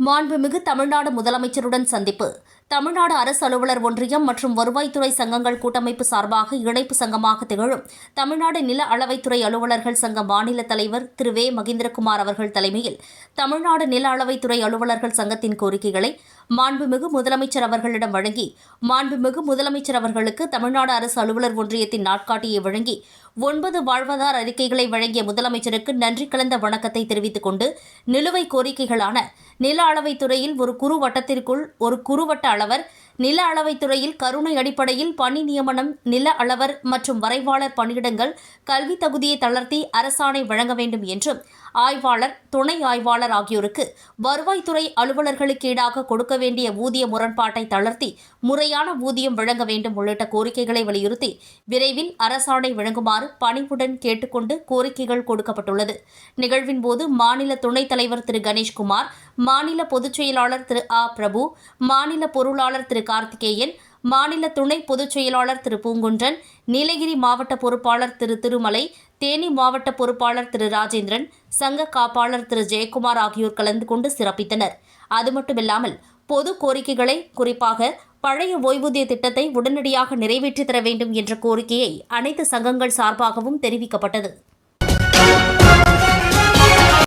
மாண்புமிகு தமிழ்நாடு முதலமைச்சருடன் சந்திப்பு. தமிழ்நாடு அரசு அலுவலர் ஒன்றியம் மற்றும் வருவாய்த்துறை சங்கங்கள் கூட்டமைப்பு சார்பாக இணைப்பு சங்கமாக திகழும் தமிழ்நாடு நில அளவைத்துறை அலுவலர்கள் சங்க மாநில தலைவர் திரு வே. மகேந்திரகுமார் அவர்கள் தலைமையில் தமிழ்நாடு நில அளவைத்துறை அலுவலர்கள் சங்கத்தின் கோரிக்கைகளை மாண்புமிகு முதலமைச்சர் அவர்களிடம் வழங்கி மாண்புமிகு முதலமைச்சர் அவர்களுக்கு தமிழ்நாடு அரசு அலுவலர் ஒன்றியத்தின் நாட்காட்டியை வழங்கி ஒன்பது வாழ்வாதார் அறிக்கைகளை வழங்கிய முதலமைச்சருக்கு நன்றி கலந்த வணக்கத்தை தெரிவித்துக் கொண்டு நிலுவை கோரிக்கைகளான நில அளவைத் துறையில் ஒரு குறு வட்டத்திற்குள் ஒரு குறுவட்ட அளவர் நில அளவைத் துறையில் கருணை அடிப்படையில் பணி நியமனம் நில அளவர் மற்றும் வரைவாளர் பணியிடங்கள் கல்வி தகுதியை தளர்த்தி அரசாணை வழங்க வேண்டும் என்றும் ஆய்வாளர் துணை ஆய்வாளர் ஆகியோருக்கு வருவாய்த்துறை அலுவலர்களுக்கு ஈடாக கொடுக்க வேண்டிய ஊதிய முரண்பாட்டை தளர்த்தி முறையான ஊதியம் வழங்க வேண்டும் உள்ளிட்ட கோரிக்கைகளை வலியுறுத்தி விரைவில் அரசாணை வழங்குமாறு பணிவுடன் கேட்டுக்கொண்டு கோரிக்கைகள் கொடுக்கப்பட்டுள்ளது. நிகழ்வின் போது மாநில துணைத் தலைவர் திரு. கணேஷ்குமார் மாநில பொதுச் செயலாளர் திரு. ஆ. பிரபு மாநில பொருளாளர் திரு. கார்த்திகேயன் மாநில துணை பொதுச் செயலாளர் திரு. பூங்குன்றன் நீலகிரி மாவட்ட பொறுப்பாளர் திரு. திருமலை தேனி மாவட்ட பொறுப்பாளர் திரு. ராஜேந்திரன் சங்க காப்பாளர் திரு. ஜெயக்குமார் ஆகியோர் கலந்து கொண்டு சிறப்பித்தனர். அது மட்டுமில்லாமல் பொது கோரிக்கைகளை குறிப்பாக பழைய ஓய்வூதிய திட்டத்தை உடனடியாக நிறைவேற்றித் தர வேண்டும் என்ற கோரிக்கையை அனைத்து சங்கங்கள் சார்பாகவும் தெரிவிக்கப்பட்டது.